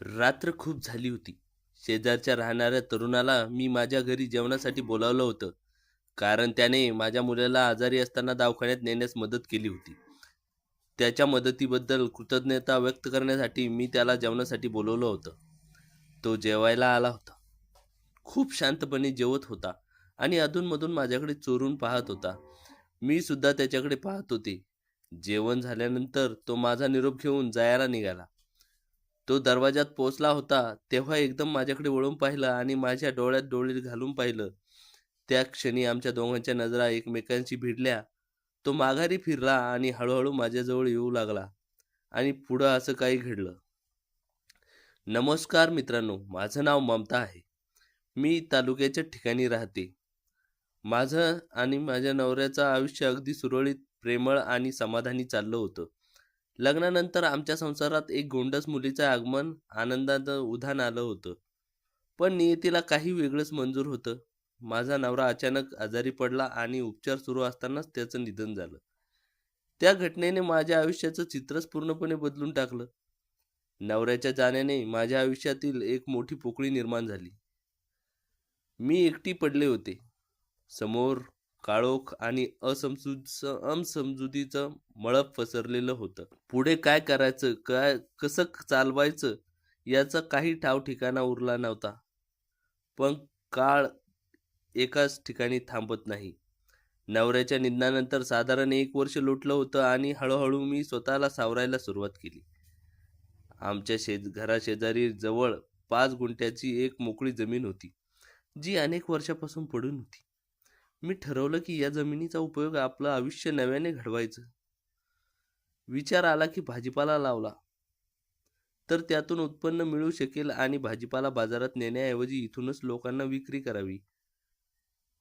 रात्र खूप झाली होती. शेजारच्या राहणाऱ्या तरुणाला मी माझ्या घरी जेवणासाठी बोलावलं होतं. कारण त्याने माझ्या मुलाला आजारी असताना दवाखान्यात नेण्यास मदत केली होती. त्याच्या मदतीबद्दल कृतज्ञता व्यक्त करण्यासाठी मी त्याला जेवणासाठी बोलवलं होतं. तो जेवायला आला होता. खूप शांतपणे जेवत होता आणि अधूनमधून माझ्याकडे चोरून पाहत होता. मी सुद्धा त्याच्याकडे पाहत होते. जेवण झाल्यानंतर तो माझा निरोप घेऊन जायला निघाला. तो दरवाजात पोचला होता तेव्हा एकदम माझ्याकडे वळून पाहिलं आणि माझ्या डोळ्यात डोळे घालून पाहिलं. त्या क्षणी आमच्या दोघांच्या नजरा एकमेकांशी भिडल्या. तो माघारी फिरला आणि हळूहळू माझ्याजवळ येऊ लागला आणि पुढं असं काही घडलं. नमस्कार मित्रांनो माझं नाव ममता आहे. मी तालुक्याच्या ठिकाणी राहते. माझं आणि माझ्या नवऱ्याचं आयुष्य अगदी सुरळीत प्रेमळ आणि समाधानी चाललं होतं. लग्नानंतर आमच्या संसारात एक गोंडस मुलीचं आगमन आनंदानं उधाण आलं होतं. पण नियतीला काही वेगळंच मंजूर होतं. माझा नवरा अचानक आजारी पडला आणि उपचार सुरू असतानाच त्याचं निधन झालं. त्या घटनेने माझ्या आयुष्याचं चित्रच पूर्णपणे बदलून टाकलं. नवऱ्याच्या जाण्याने माझ्या आयुष्यातील एक मोठी पोकळी निर्माण झाली. मी एकटी पडले होते. समोर काळोख आणि असमजूत असमजुतीचं मळप पसरलेलं होतं. पुढे काय करायचं? काय कसं चालवायचं? याचा काही ठाव ठिकाणा उरला नव्हता. पण काळ एकाच ठिकाणी थांबत नाही. नवऱ्याच्या निधनानंतर साधारण एक वर्ष लोटलं होतं आणि हळूहळू मी स्वतःला सावरायला सुरुवात केली. आमच्या शेज घराशेजारी जवळ पाच गुंठ्याची एक मोकळी जमीन होती जी अनेक वर्षापासून पडून होती. मी ठरवलं की या जमिनीचा उपयोग आपलं आयुष्य नव्याने घडवायचं. विचार आला की भाजीपाला लावला. तर त्यातून उत्पन्न मिळू शकेल आणि भाजीपाला बाजारात नेण्याऐवजी इथूनच लोकांना विक्री करावी.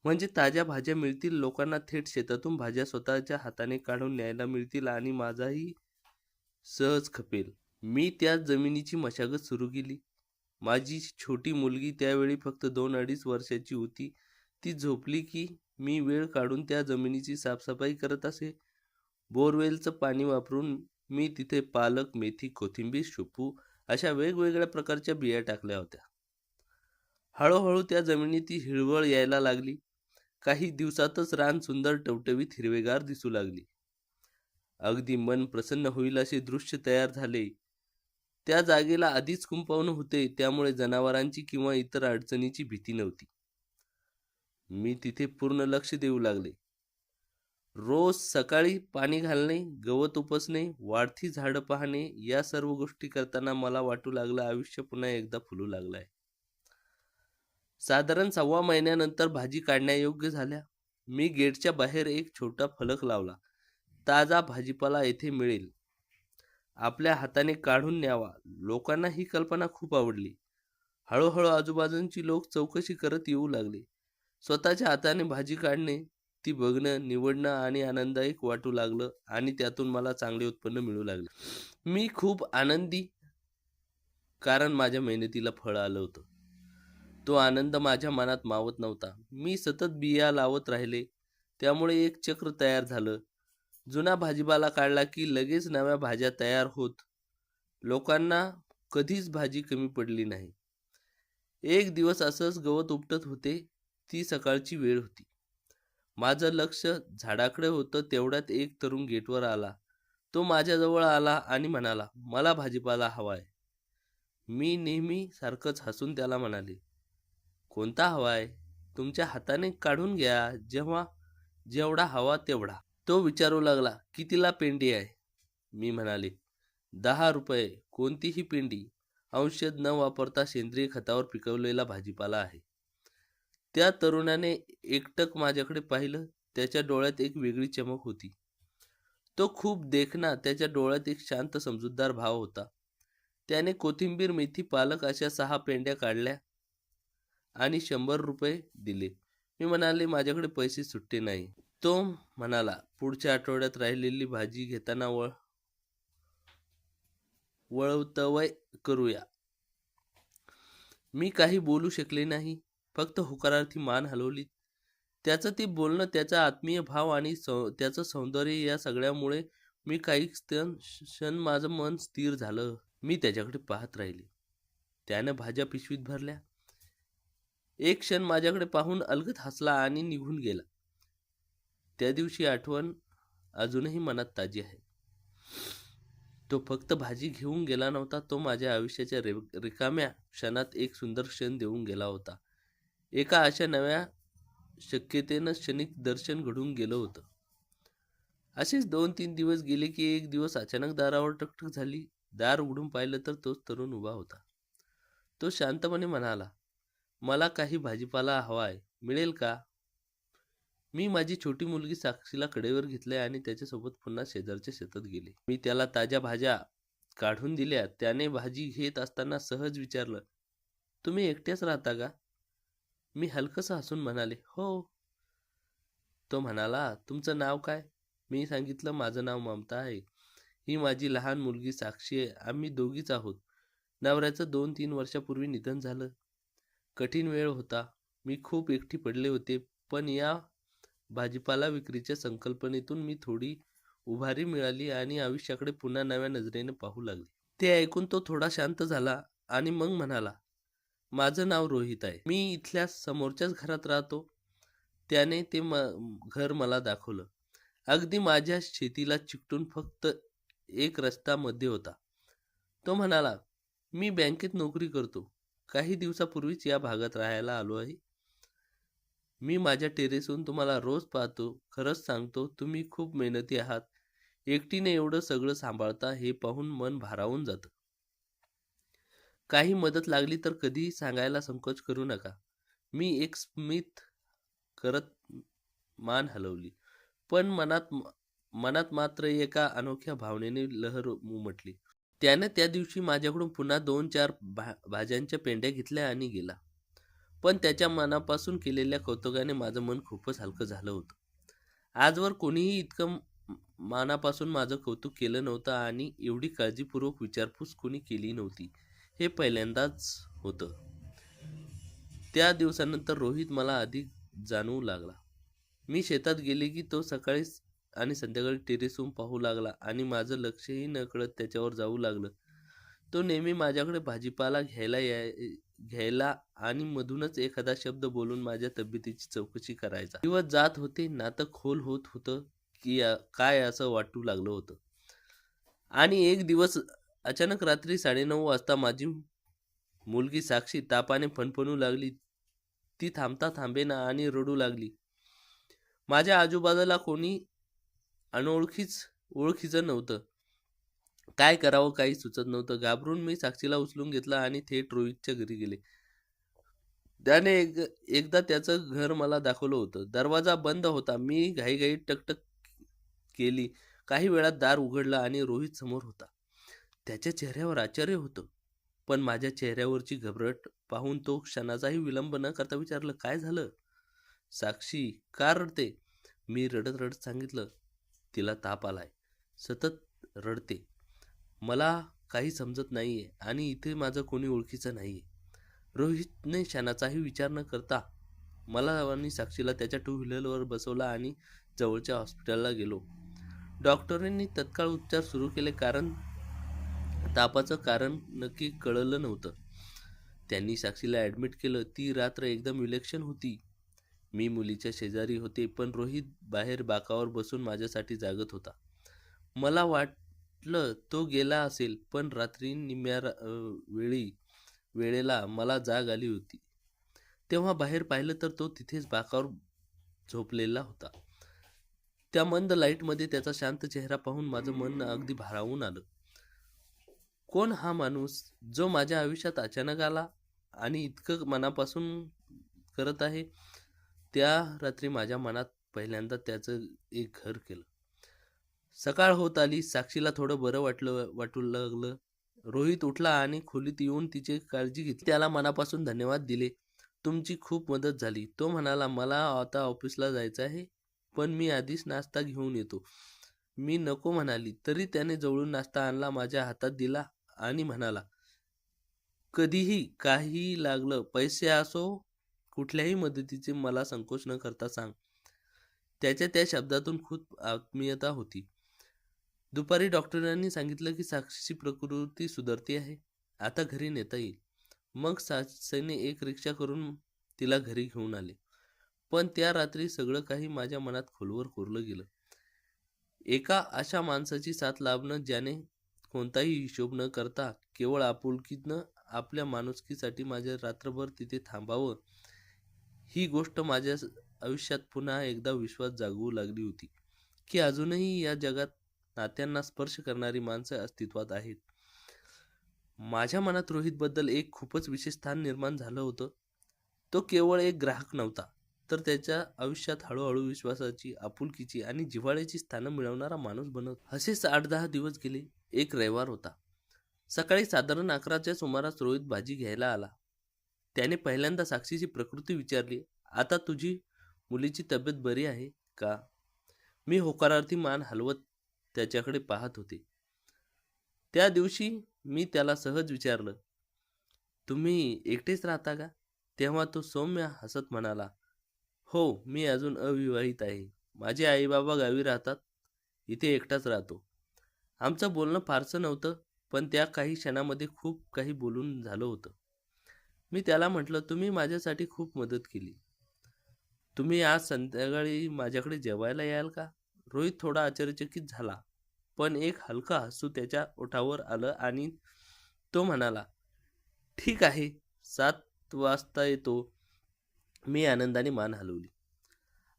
म्हणजे ताज्या भाज्या मिळतील लोकांना थेट शेतातून भाज्या स्वतःच्या हाताने काढून न्यायला मिळतील आणि माझाही सहज खपेल. मी त्या जमिनीची मशागत सुरू केली. माझी छोटी मुलगी त्यावेळी फक्त दोन अडीच वर्षाची होती. ती झोपली की मी वेळ काढून त्या जमिनीची साफसफाई करत असे. बोरवेलचं पाणी वापरून मी तिथे पालक मेथी कोथिंबीर शेपू अशा वेगवेगळ्या प्रकारच्या बिया टाकल्या होत्या. हळूहळू त्या जमिनीत हिरवळ यायला लागली. काही दिवसातच रान सुंदर टवटवीत हिरवेगार दिसू लागली. अगदी मन प्रसन्न होईल असे दृश्य तयार झाले. त्या जागेला आधीच कुंपावून होते त्यामुळे जनावरांची किंवा इतर अडचणीची भीती नव्हती. मी तिथे पूर्ण लक्ष देऊ लागले. रोज सकाळी पाणी घालणे गवत उपसणे वाढती झाडं पाहणे या सर्व गोष्टी करताना मला वाटू लागलं आयुष्य पुन्हा एकदा फुलू लागलंय. साधारण सव्वा महिन्यानंतर भाजी काढण्यायोग्य झाल्या. मी गेटच्या बाहेर एक छोटा फलक लावला. ताजा भाजीपाला येथे मिळेल. आपल्या हाताने काढून न्यावा. लोकांना ही कल्पना खूप आवडली. हळूहळू आजूबाजूंची लोक चौकशी करत येऊ लागले. स्वतःच्या हाताने भाजी काढणे ती बघणं निवडणं आणि आनंददायक वाटू लागलं आणि त्यातून मला चांगले उत्पन्न मिळू लागले. मी खूप आनंदी कारण माझ्या मेहनतीला फळ आलं होतं. तो आनंद माझ्या मनात मावत नव्हता. मी सतत बिया लावत राहिले. त्यामुळे एक चक्र तयार झालं. जुना भाजीपाला काढला की लगेच नव्या भाज्या तयार होत. लोकांना कधीच भाजी कमी पडली नाही. एक दिवस असंच गवत उपटत होते. ती सकाळची वेळ होती. माझं लक्ष झाडाकडे होतं तेवढ्यात एक तरुण गेटवर आला. तो माझ्याजवळ आला आणि म्हणाला मला भाजीपाला हवाय. मी नेहमी सारखंच हसून त्याला म्हणाले कोणता हवाय? तुमच्या हाताने काढून घ्या. जेव्हा जेवढा हवा तेवढा. तो विचारू लागला कितीला पेंडी आहे? मी म्हणाले दहा रुपये. कोणतीही पेंडी. औषध न वापरता सेंद्रिय खतावर पिकवलेला भाजीपाला आहे. त्या तरुणाने एकटक माझ्याकडे पाहिलं त्याच्या डोळ्यात एक वेगळी चमक होती. तो खूप देखना त्याच्या डोळ्यात एक शांत समजूतदार भाव होता. त्याने कोथिंबीर मेथी पालक अशा सहा पेंड्या काढल्या आणि शंभर रुपये दिले. मी म्हणाले माझ्याकडे पैसे सुट्टे नाही. तो म्हणाला पुढच्या आठवड्यात राहिलेली भाजी घेताना वळ वळवतवय करूया. मी काही बोलू शकले नाही. फक्त होकारार्थी मान हलवली. त्याचं ते बोलणं त्याचा आत्मीय भाव आणि सौ त्याचं सौंदर्य या सगळ्यामुळे मी काही क्षण क्षण माझं मन स्थिर झालं. मी त्याच्याकडे पाहत राहिले. त्यानं भाज्या पिशवीत भरल्या. एक क्षण माझ्याकडे पाहून अलगत हसला आणि निघून गेला. त्या दिवशी आठवण अजूनही मनात ताजी आहे. तो फक्त भाजी घेऊन गेला नव्हता तो माझ्या आयुष्याच्या रे रिकाम्या क्षणात एक सुंदर क्षण देऊन गेला होता. एका अशा नव्या शक्यतेनं क्षणिक दर्शन घडून गेलं होतं. असेच दोन तीन दिवस गेले की एक दिवस अचानक दारावर टकटक झाली. दार उघडून पाहिलं तर तोच तरुण उभा होता. तो शांतपणे म्हणाला मला काही भाजीपाला हवा आहे. मिळेल का? मी माझी छोटी मुलगी साक्षीला कडेवर घेतले आणि त्याच्यासोबत पुन्हा शेजारच्या शेतात गेले. मी त्याला ताज्या भाज्या काढून दिल्या. त्याने भाजी घेत असताना सहज विचारलं तुम्ही एकट्याच राहता का? मी हलकंसं हसून म्हणाले हो. तो म्हणाला तुमचं नाव काय? मी सांगितलं माझं नाव ममता आहे. ही माझी लहान मुलगी साक्षी आहे. आम्ही दोघीच आहोत. नवऱ्याचं दोन तीन वर्षापूर्वी निधन झालं. कठीण वेळ होता. मी खूप एकटी पडले होते. पण या भाजीपाला विक्रीच्या संकल्पनेतून मी थोडी उभारी मिळाली आणि आयुष्याकडे पुन्हा नव्या नजरेने पाहू लागले. ते ऐकून तो थोडा शांत झाला आणि मग म्हणाला माझं नाव रोहित आहे. मी इथल्या समोरच्याच घरात राहतो. त्याने ते म घर मला दाखवलं. अगदी माझ्या शेतीला चिकटून फक्त एक रस्ता मध्ये होता. तो म्हणाला मी बँकेत नोकरी करतो. काही दिवसापूर्वीच या भागात राहायला आलो आहे. मी माझ्या टेरेसहून तुम्हाला रोज पाहतो. खरंच सांगतो तुम्ही खूप मेहनती आहात. एकटीने एवढं सगळं सांभाळता हे पाहून मन भारावून जातं. काही मदत लागली तर कधीही सांगायला संकोच करू नका. मी एक स्मित करत मान हलवली. पण मनात मनात मात्र एका अनोख्या भावनेने लहर उमटली. त्यानं त्या दिवशी माझ्याकडून पुन्हा दोन चार भा भाज्यांच्या पेंड्या घेतल्या आणि गेला. पण त्याच्या मनापासून केलेल्या कौतुकाने माझं मन खूपच हलकं झालं होतं. आजवर कोणीही इतकं मनापासून माझं कौतुक केलं नव्हतं आणि एवढी काळजीपूर्वक विचारपूस कोणी केली नव्हती. हे पहिल्यांदाच होतं. त्या दिवसानंतर रोहित मला अधिक जाणवू लागला. मी शेतात गेले की तो सकाळी आणि संध्याकाळी टेरेसहून पाहू लागला आणि माझं लक्षही नकळत त्याच्यावर जाऊ लागलं. तो नेहमी माझ्याकडे भाजीपाला घ्यायला याय घ्यायला आणि मधूनच एखादा शब्द बोलून माझ्या तब्येतीची चौकशी करायचा. दिवस जात होते नातं खोल होत होतं की काय असं वाटू लागलं होतं. आणि एक दिवस अचानक रात्री साडेनऊ वाजता माझी मुलगी साक्षी तापाने फणफणू लागली. ती थांबता थांबेना आणि रडू लागली. माझ्या आजूबाजूला कोणी अनोळखीच ओळखीचं नव्हतं. काय करावं काही सुचत नव्हतं. घाबरून मी साक्षीला उचलून घेतला आणि थेट रोहितच्या घरी गेले. त्याने एक एकदा त्याचं घर मला दाखवलं होतं. दरवाजा बंद होता. मी घाईघाई टकटक केली. काही वेळात दार उघडला आणि रोहित समोर होता. त्याच्या चेहऱ्यावर आश्चर्य होतं. पण माझ्या चेहऱ्यावरची घबरट पाहून तो क्षणाचाही विलंब न करता विचारलं काय झालं? साक्षी का रडते? मी रडत रडत सांगितलं तिला ताप आलाय. सतत रडते. मला काही समजत नाहीये आणि इथे माझं कोणी ओळखीचं नाहीये. रोहितने क्षणाचाही विचार न करता मला आणि साक्षीला त्याच्या टू व्हीलरवर बसवला आणि जवळच्या हॉस्पिटलला गेलो. डॉक्टरांनी तत्काळ उपचार सुरू केले कारण तापाचं कारण नक्की कळलं नव्हतं. त्यांनी साक्षीला ॲडमिट केलं ती रात्र एकदम विलक्षण होती. मी मुलीच्या शेजारी होते पण रोहित बाहेर बाकावर बसून माझ्यासाठी जागत होता. मला वाटलं तो गेला असेल पण रात्री निम्या वेळी वेळेला मला जाग आली होती. तेव्हा बाहेर पाहिलं तर तो तिथेच बाकावर झोपलेला होता. त्या मंद लाईटमध्ये त्याचा शांत चेहरा पाहून माझं मन अगदी भारावून आलं. कोण हा माणूस जो माझ्या आयुष्यात अचानक आला आणि इतकं मनापासून करत आहे? त्या रात्री माझ्या मनात पहिल्यांदा त्याचं एक घर केलं. सकाळ होत आली साक्षीला थोडं बरं वाटलं वाटू लागलं. रोहित उठला आणि खोलीत येऊन तिची काळजी घेतली. त्याला मनापासून धन्यवाद दिले. तुमची खूप मदत झाली. तो म्हणाला मला आता ऑफिसला जायचं आहे पण मी आधीच नाश्ता घेऊन येतो. मी नको म्हणाली. तरी त्याने जवळून नाश्ता आणला माझ्या हातात दिला. आणि म्हणाला कधीही काही लागलं पैसे असो कुठल्याही मदतीचे मला संकोच न करता सांग. त्याच्या त्या शब्दातून खूप आत्मीयता होती. दुपारी डॉक्टरांनी सांगितलं की साक्षीची प्रकृती सुधारती आहे आता घरी नेता येईल. मग सासेने एक रिक्षा करून तिला घरी घेऊन आले. पण त्या रात्री सगळं काही माझ्या मनात खोलवर कोरलं गेलं. एका अशा माणसाची साथ लाभणं ज्याने कोणताही हिशोब न करता केवळ आपुलकीनं आपल्या माणुसकीसाठी माझ्या रात्रभर तिथे थांबावं ही गोष्ट माझ्या आयुष्यात पुन्हा एकदा विश्वास जागवू लागली होती की अजूनही या जगात नात्यांना स्पर्श करणारी माणसं अस्तित्वात आहेत. माझ्या मनात रोहितबद्दल एक खूपच विशेष स्थान निर्माण झालं होतं. तो केवळ एक ग्राहक नव्हता. तर त्याच्या आयुष्यात हळूहळू विश्वासाची आपुलकीची आणि जिव्हाळ्याची स्थानं मिळवणारा माणूस बनत असेच आठ दहा दिवस गेले. एक रविवार होता. सकाळी साधारण अकराच्या सुमारास रोहित भाजी घ्यायला आला. त्याने पहिल्यांदा साक्षीची प्रकृती विचारली आता तुझी मुलीची तब्येत बरी आहे का? मी होकारार्थी मान हलवत त्याच्याकडे पाहत होते. त्या दिवशी मी त्याला सहज विचारलं तुम्ही एकटेच राहता का? तेव्हा तो सौम्य हसत म्हणाला हो मी अजून अविवाहित आहे. माझे आई बाबा गावी राहतात. इथे एकटाच राहतो. आमचं बोलणं फारसं नव्हतं पण त्या काही क्षणामध्ये खूप काही बोलून झालं होतं. मी त्याला म्हटलं तुम्ही माझ्यासाठी खूप मदत केली. तुम्ही आज संध्याकाळी माझ्याकडे जेवायला याल का? रोहित थोडा आश्चर्यचकित झाला पण एक हलका हसू त्याच्या ओठावर आलं आणि तो म्हणाला ठीक आहे सात वाजता येतो. मी आनंदाने मान हलवली.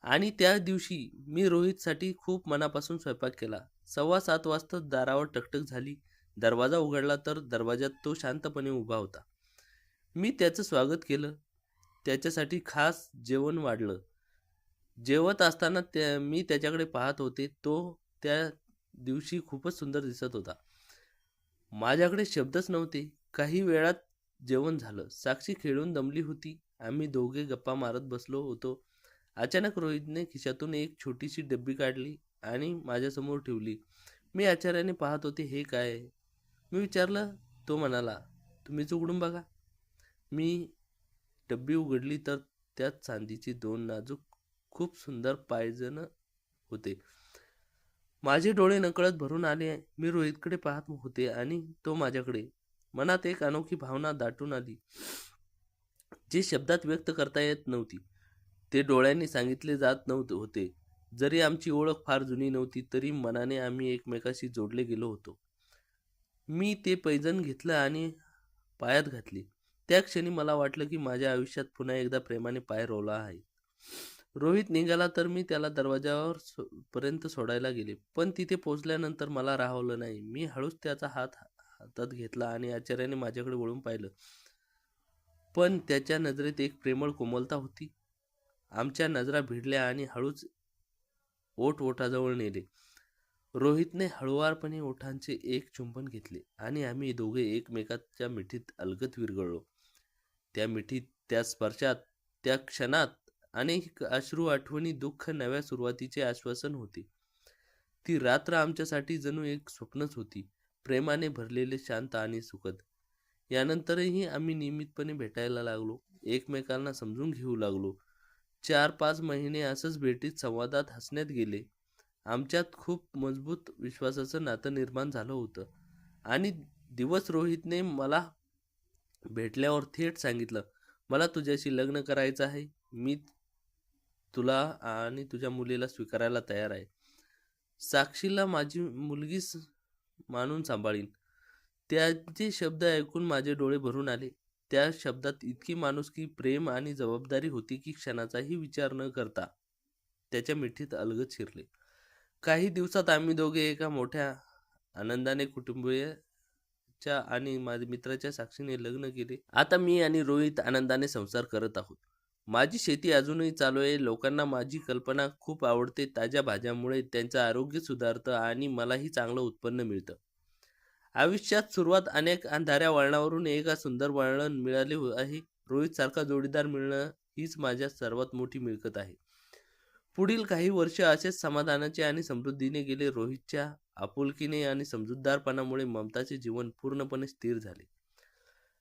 आणि त्या दिवशी मी रोहितसाठी खूप मनापासून स्वयंपाक केला. सव्वा सात वाजता दारावर टकटक झाली. दरवाजा उघडला तर दरवाजात तो शांतपणे उभा होता. मी त्याचं स्वागत केलं. त्याच्यासाठी खास जेवण वाढलं. जेवत असताना त्या मी त्याच्याकडे पाहत होते. तो त्या दिवशी खूपच सुंदर दिसत होता. माझ्याकडे शब्दच नव्हते. काही वेळात जेवण झालं. साक्षी खेळून दमली होती. आम्ही दोघे गप्पा मारत बसलो होतो. अचानक रोहितने खिशातून एक छोटीशी डब्बी काढली आणि माझ्यासमोर ठेवली. मी आचार्याने पाहत होते हे काय? मी विचारलं तो म्हणाला तुम्हीच उघडून बघा. मी डब्बी उघडली तर त्यात चांदीची दोन नाजूक खूप सुंदर पायजन होते. माझे डोळे नकळत भरून आले. मी रोहितकडे पाहत होते आणि तो माझ्याकडे. मनात एक अनोखी भावना दाटून आली. जी शब्दात व्यक्त करता येत नव्हती ते डोळ्यांनी सांगितले जात नव्हते होते. जरी आमची ओळख फार जुनी नव्हती तरी मनाने आम्ही एकमेकाशी जोडले गेलो होतो. मी ते पैजण घेतलं आणि पायात घातली. त्या क्षणी मला वाटलं की माझ्या आयुष्यात पुन्हा एकदा प्रेमाने पाय रोवला आहे. रोहित निघाला तर मी त्याला दरवाजावर सो पर्यंत सोडायला गेले. पण तिथे पोचल्यानंतर मला राहवलं नाही. मी हळूच त्याचा हात हातात घेतला आणि आचार्याने माझ्याकडे वळून पाहिलं. पण त्याच्या नजरेत एक प्रेमळ कोमलता होती. आमच्या नजरा भिडल्या आणि हळूच ओठ ओठाजवळ नेले. रोहितने हळुवारपणे ओठांचे एक चुंबन घेतले आणि आम्ही दोघे एकमेकाच्या मिठीत अलगत विरगळलो त्या मिठीत त्या स्पर्शात त्या क्षणात अनेक अश्रू आठवणी दुःख नव्या सुरुवातीचे आश्वासन होते. ती रात्र आमच्यासाठी जणू एक स्वप्नच होती. प्रेमाने भरलेले शांत आणि सुखद. यानंतरही आम्ही नियमितपणे भेटायला लागलो. एकमेकांना समजून घेऊ लागलो. चार पाच महिने असंच भेटीत संवादात हसण्यात गेले. आमच्यात खूप मजबूत विश्वासाचं नातं निर्माण झालं होतं. आणि दिवस रोहितने मला भेटल्यावर थेट सांगितलं मला तुझ्याशी लग्न करायचं आहे. मी तुला आणि तुझ्या मुलीला स्वीकारायला तयार आहे. साक्षीला माझी मुलगीच मानून सांभाळीन. त्याचे शब्द ऐकून माझे डोळे भरून आले त्या शब्दात इतकी माणुसकी प्रेम आणि जबाबदारी होती की क्षणाचाही विचार न करता त्याच्या मिठीत अलगत शिरले. काही दिवसात आम्ही दोघे एका मोठ्या आनंदाने कुटुंबीयच्या आणि माझ्या मित्राच्या साक्षीने लग्न केले. आता मी आणि रोहित आनंदाने संसार करत आहोत. माझी शेती अजूनही चालू आहे. लोकांना माझी कल्पना खूप आवडते. ताज्या भाज्यामुळे त्यांचं आरोग्य सुधारतं आणि मलाही चांगलं उत्पन्न मिळतं. आयुष्यात सुरुवात अनेक अंधाऱ्या वळणावरून एका सुंदर वळण मिळाले हो- आहे. रोहित सारखा जोडीदार मिळणं हीच माझ्या सर्वात मोठी मिळकत आहे. पुढील काही वर्ष असेच समाधानाचे आणि समृद्धीने गेले. रोहितच्या आपुलकीने आणि समजूतदारपणामुळे ममताचे जीवन पूर्णपणे स्थिर झाले.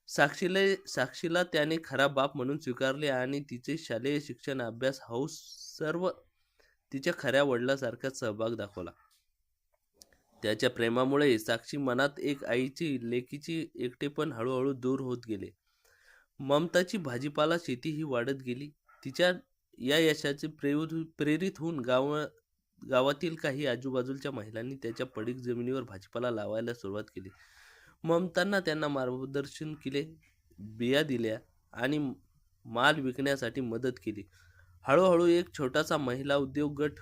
साक्षीला साक्षीला त्याने खरा बाप म्हणून स्वीकारले आणि तिचे शालेय शिक्षण अभ्यास हौस सर्व तिच्या खऱ्या वडिलासारखा सहभाग दाखवला. त्याच्या प्रेमामुळे साक्षी मनात एक आईची लेकीची एकटेपण हळूहळू दूर होत गेले. ममताची भाजीपाला शेती ही वाढत गेली. तिच्या या यशाचे प्रेर प्रेरित होऊन गाव गावातील काही आजूबाजूच्या महिलांनी त्याच्या पडीक जमिनीवर भाजीपाला लावायला सुरुवात केली. ममतांना त्यांना मार्गदर्शन केले बिया दिल्या आणि माल विकण्यासाठी मदत केली. हळूहळू एक छोटासा महिला उद्योग गट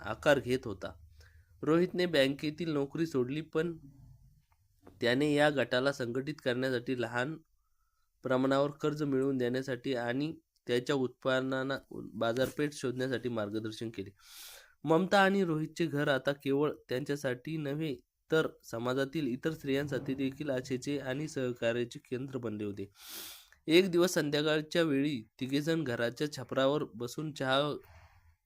आकार घेत होता. रोहितने बँकेतील नोकरी सोडली पण त्याने या गटाला संघटित करण्यासाठी लहान प्रमाणावर कर्ज मिळवून देण्यासाठी आणि त्याच्या उत्पादनांना बाजारपेठ शोधण्यासाठी मार्गदर्शन केले. ममता आणि रोहितचे घर आता केवळ त्यांच्यासाठी नव्हे तर समाजातील इतर स्त्रियांसाठी देखील आशेचे आणि सहकार्याचे केंद्र बनले होते. एक दिवस संध्याकाळच्या वेळी तिघेजण घराच्या छपरावर बसून चहा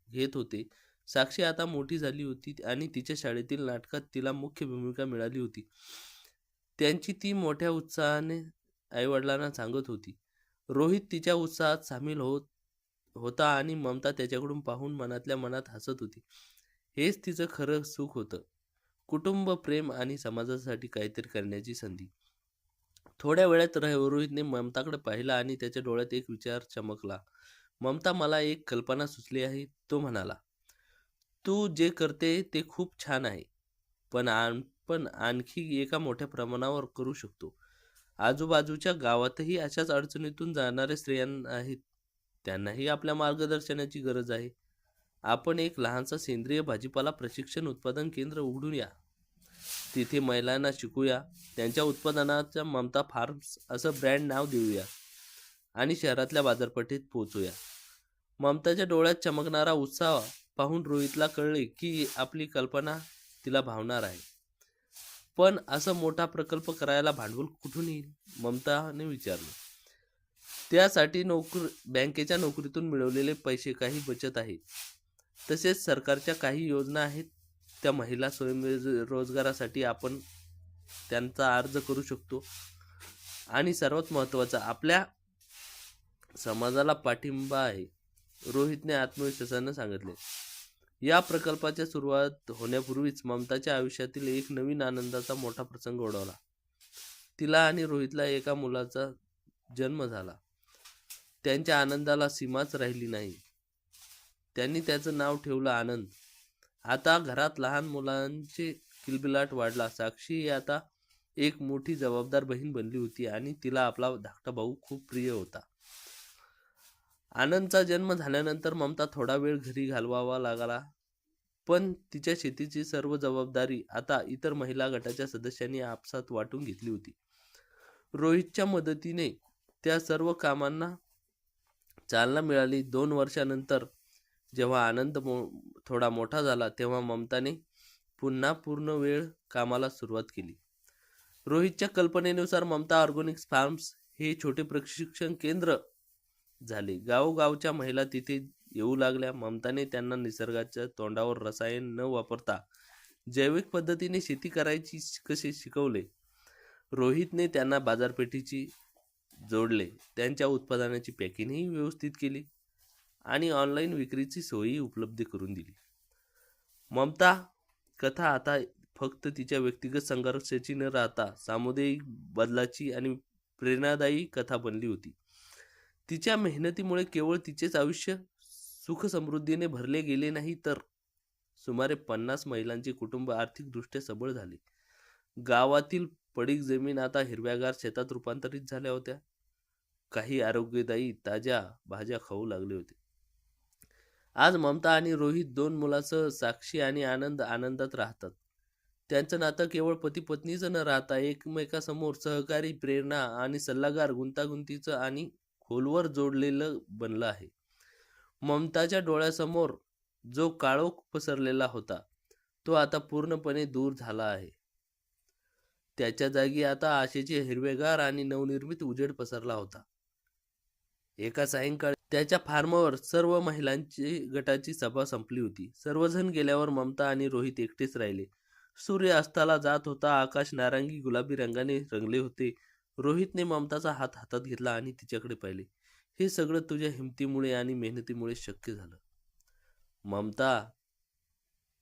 घेत होते. साक्षी आता मोठी झाली होती आणि तिच्या शाळेतील नाटकात तिला मुख्य भूमिका मिळाली होती. त्यांची ती मोठ्या उत्साहाने आईवडिलांना सांगत होती. रोहित तिच्या उत्साहात सामील होत होता आणि ममता त्याच्याकडून पाहून मनातल्या मनात हसत होती. हेच तिचं खरं सुख होतं. कुटुंब प्रेम आणि समाजासाठी काहीतरी करण्याची संधी. थोड्या वेळात रोहितने ममताकडे पाहिलं आणि त्याच्या डोळ्यात एक विचार चमकला. ममता मला एक कल्पना सुचली आहे तो म्हणाला. तू जे करते ते खूप छान आहे. पण आपण आणखी एका मोठ्या प्रमाणावर करू शकतो. आजूबाजूच्या गावातही अशाच अडचणीतून जाणाऱ्या स्त्रिया आहेत. त्यांनाही आपल्या मार्गदर्शनाची गरज आहे. आपण एक लहानसा सेंद्रिय भाजीपाला प्रशिक्षण उत्पादन केंद्र उघडून या. तिथे महिलांना शिकूया. त्यांच्या उत्पादनाच्या ममता फार्म्स असं ब्रँड नाव देऊया. आणि शहरातल्या बाजारपेठेत पोहोचूया. ममताच्या डोळ्यात चमकणारा उत्साह पाहून रोहितला कळले की आपली कल्पना तिला भावणार आहे. पण असं मोठा प्रकल्प करायला भांडवल कुठून येईल? ममताने विचारलं. त्यासाठी नोकर बँकेच्या नोकरीतून मिळवलेले पैसे काही बचत आहेत. तसेच सरकारच्या काही योजना आहेत. त्या महिला स्वयंरोजगारासाठी आपण त्यांचा अर्ज करू शकतो. आणि सर्वात महत्त्वाचा आपल्या समाजाला पाठिंबा आहे. रोहितने आत्मविश्वासानं सांगितले. या प्रकल्पाच्या सुरुवात होण्यापूर्वीच ममताच्या आयुष्यातील एक नवीन आनंदाचा मोठा प्रसंग ओढवला. तिला आणि रोहितला एका मुलाचा जन्म झाला. त्यांच्या आनंदाला सीमाच राहिली नाही. त्यांनी त्याचं नाव ठेवलं आनंद. आता घरात लहान मुलांचे किलबिलाट वाढला. साक्षी ही आता एक मोठी जबाबदार बहीण बनली होती आणि तिला आपला धाकटा भाऊ खूप प्रिय होता. आनंदचा जन्म झाल्यानंतर ममता थोडा वेळ घरी घालवावा लागला. पण तिच्या शेतीची सर्व जबाबदारी आता इतर महिला गटाच्या सदस्यांनी आपसात वाटून घेतली होती. रोहितच्या मदतीने त्या सर्व कामांना चालना मिळाली. दोन वर्षानंतर जेव्हा आनंद मो थोडा मोठा झाला तेव्हा ममताने पुन्हा पूर्ण वेळ कामाला सुरुवात केली. रोहितच्या कल्पनेनुसार ममता ऑर्गॅनिक्स फार्म्स हे छोटे प्रशिक्षण केंद्र झाले. गावोगावच्या महिला तिथे येऊ लागल्या. ममताने त्यांना निसर्गाच्या तोंडावर रसायन न वापरता जैविक पद्धतीने शेती करायची कसे शिकवले? रोहितने त्यांना बाजारपेठेची जोडले. त्यांच्या उत्पादनाची पॅकिंगही व्यवस्थित केली आणि ऑनलाईन विक्रीची सोयी उपलब्ध करून दिली. ममता कथा आता फक्त तिच्या व्यक्तिगत संघर्षाची न राहता सामुदायिक बदलाची आणि प्रेरणादायी कथा बनली होती. तिच्या मेहनतीमुळे केवळ तिचेच आयुष्य सुख समृद्धीने भरले गेले नाही तर सुमारे पन्नास महिलांचे कुटुंब आर्थिकदृष्ट्या सबळ झाले. गावातील पडीक जमीन आता हिरव्यागार शेतात रूपांतरित झाल्या होत्या. काही आरोग्यदायी ताज्या भाज्या खाऊ लागले होते. आज ममता आणि रोहित दोन मुलासह साक्षी आणि आनंद आनंदात राहतात. त्यांचं नातं केवळ पती पत्नीचं न राहता एकमेकासमोर सहकारी प्रेरणा आणि सल्लागार गुंतागुंतीचं आणि खोलवर जोडलेलं बनलं आहे. ममताच्या डोळ्यासमोर जो काळोख पसरलेला होता तो आता पूर्णपणे दूर झाला आहे. त्याच्या जागी आता आशेचे हिरवेगार आणि नवनिर्मित उजेड पसरला होता. एका सायंकाळी त्याच्या फार्मवर सर्व महिलांची गटाची सभा संपली होती. सर्वजण गेल्यावर ममता आणि रोहित एकटेच राहिले. सूर्य अस्ताला जात होता आकाश नारंगी गुलाबी रंगाने रंगले होते. रोहितने ममताचा हात हातात घेतला आणि तिच्याकडे पाहिले. हे सगळं तुझ्या हिमतीमुळे आणि मेहनतीमुळे शक्य झालं. ममता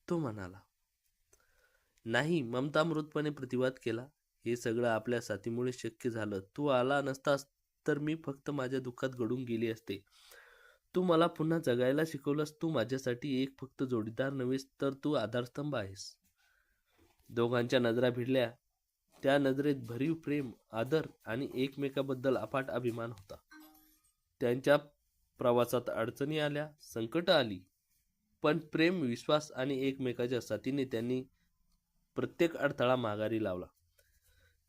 तो म्हणाला. नाही ममता मृतपणे प्रतिवाद केला. हे सगळं आपल्या साथीमुळे शक्य झालं. तू आला नसतास तर मी फक्त माझ्या दुःखात घडून गेली असते. तू मला पुन्हा जगायला शिकवलंस. तू माझ्यासाठी एक फक्त जोडीदार नव्हेस तर तू आधारस्तंभ आहेस. दोघांच्या नजरा भिडल्या. त्या नजरेत भरीव प्रेम आदर आणि एकमेकाबद्दल अफाट अभिमान होता. त्यांच्या प्रवासात अडचणी आल्या संकट आली पण प्रेम विश्वास आणि एकमेकाच्या साथीने त्यांनी प्रत्येक अडथळा माघारी लावला.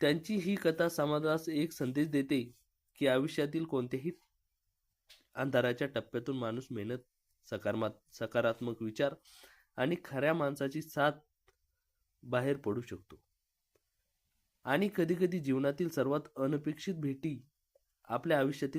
त्यांची ही कथा समाजास एक संदेश देते की आयुष्यातील कोणत्याही अंधाराच्या टप्प्यातून माणूस मेहनत सकारात्मक सकारात्मक विचार आणि खऱ्या माणसाची साथ बाहेर पडू शकतो. आणि कधीकधी जीवनातील सर्वात अनपेक्षित भेटी आपल्या आयुष्यातील